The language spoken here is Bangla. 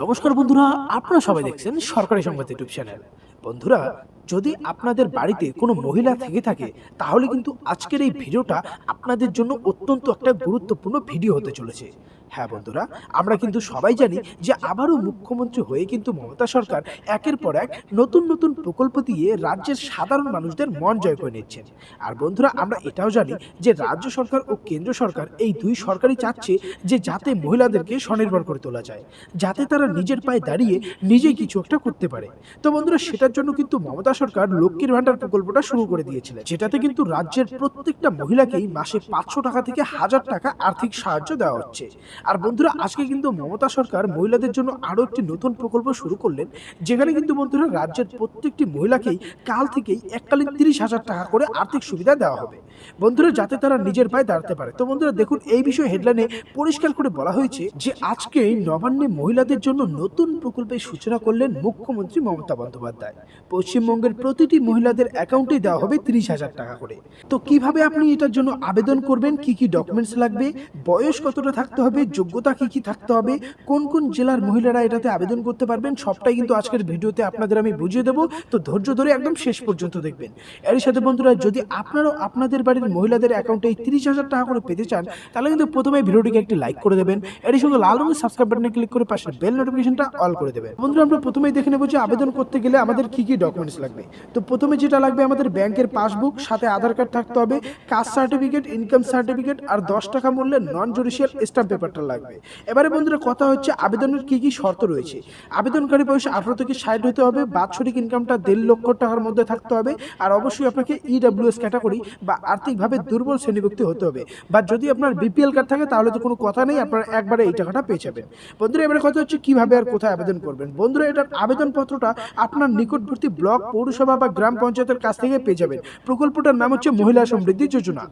নমস্কার বন্ধুরা আপনারা সবাই দেখছেন সরকারি সংবাদ ইউটিউব চ্যানেল। বন্ধুরা যদি আপনাদের বাড়িতে কোনো মহিলা থেকে থাকে তাহলে কিন্তু আজকের এই ভিডিওটা আপনাদের জন্য অত্যন্ত একটা গুরুত্বপূর্ণ ভিডিও হতে চলেছে। হ্যাঁ বন্ধুরা, আমরা কিন্তু সবাই জানি যে আবারও মুখ্যমন্ত্রী হয়ে কিন্তু মমতা সরকার একের পর এক নতুন নতুন প্রকল্প দিয়ে রাজ্যের সাধারণ মানুষদের মন জয় করে নিচ্ছেন আর বন্ধুরা, আমরা এটাও জানি যে রাজ্য সরকার ও কেন্দ্র সরকার এই দুই সরকারই চাচ্ছে যে যাতে মহিলাদেরকে স্বনির্ভর করে তোলা যায়, যাতে তারা নিজের পায়ে দাঁড়িয়ে নিজেই কিছু একটা করতে পারে। তো বন্ধুরা, সেটার জন্য কিন্তু মমতা সরকার লক্ষ্মীর ভান্ডার প্রকল্পটা শুরু করে দিয়েছিলেন, যেটাতে কিন্তু রাজ্যের প্রত্যেকটা মহিলাকেই মাসে পাঁচশো টাকা থেকে হাজার টাকা আর্থিক সাহায্য দেওয়া হচ্ছে। আর বন্ধুরা, আজকে কিন্তু মমতা সরকার মহিলাদের জন্য আরও একটি নতুন প্রকল্প শুরু করলেন, যেখানে কিন্তু বন্ধুরা রাজ্যের প্রত্যেকটি মহিলাকেই কাল থেকেই এককালীন তিরিশ হাজার টাকা করে আর্থিক সুবিধা দেওয়া হবে। বন্ধুরা, যাতে তারা নিজের পায়ে দাঁড়াতে পারে। তো বন্ধুরা, দেখুন, এই বিষয়ে হেডলাইনে পরিষ্কার করে বলা হয়েছে যে আজকে নবান্নে মহিলাদের জন্য নতুন প্রকল্পের সূচনা করলেন মুখ্যমন্ত্রী মমতা বন্দ্যোপাধ্যায়। পশ্চিমবঙ্গের প্রতিটি মহিলাদের অ্যাকাউন্টে দেওয়া হবে তিরিশ হাজার টাকা করে। তো কীভাবে আপনি এটার জন্য আবেদন করবেন? কি কি ডকুমেন্টস লাগবে? বয়স কতটা থাকতে হবে? যোগ্যতা কি কি থাকতে হবে? কোন কোন জেলার মহিলারা এটাতে আবেদন করতে পারবেন? সবটাই কিন্তু আজকের ভিডিওতে আপনাদের আমি বুঝিয়ে দেবো। তো ধৈর্য ধরে একদম শেষ পর্যন্ত দেখবেন। এর সাথে বন্ধুরা, যদি আপনারাও আপনাদের বাড়ির মহিলাদের অ্যাকাউন্টে এই তিরিশ হাজার টাকা করে পেতে চান, তাহলে কিন্তু প্রথমে ভিডিওটিকে একটি লাইক করে দেবেন। এর সঙ্গে লাল রঙের সাবস্ক্রাইব বাটনে ক্লিক করে পাশে বেল নোটিফিকেশনটা অল করে দেবেন। বন্ধুরা, আমরা প্রথমেই দেখে নেব যে আবেদন করতে গেলে আমাদের কি কি ডকুমেন্টস লাগবে। তো প্রথমে যেটা লাগবে, আমাদের ব্যাংকের পাসবুক, সাথে আধার কার্ড থাকতে হবে কাস্ট সার্টিফিকেট ইনকাম সার্টিফিকেট আর দশ টাকা মূল্যের নন জুডিশিয়াল স্ট্যাম্প পেপারটা লাগবে। এবারে বন্ধুরা, কথা হচ্ছে আবেদনের কি কি শর্ত রয়েছে? আবেদনকারী বয়স আঠারো থেকে ষাট হতে হবে, বাৎসরিক ইনকামটা দেড় লক্ষ টাকার মধ্যে থাকতে হবে, আর অবশ্যই আপনাকে ইডাব্লিউএস ক্যাটাগরি বা আর্থিকভাবে দুর্বল শ্রেণীভুক্তি হতে হবে। বা যদি আপনার বিপিএল কার্ড থাকে, তাহলে তো কোনো কথা নেই, আপনারা একবারে এই টাকাটা পেয়ে যাবেন। বন্ধুরা, এবারে কথা হচ্ছে কীভাবে আর কোথায় আবেদন করবেন? বন্ধুরা, এটার আবেদনপত্রটা আপনার নিকটবর্তী ব্লক পৌরসভা বা গ্রাম পঞ্চায়েতের কাছ থেকে পেয়ে যাবেন। প্রকল্পটার নাম হচ্ছে মহিলা সমৃদ্ধি যোজনা।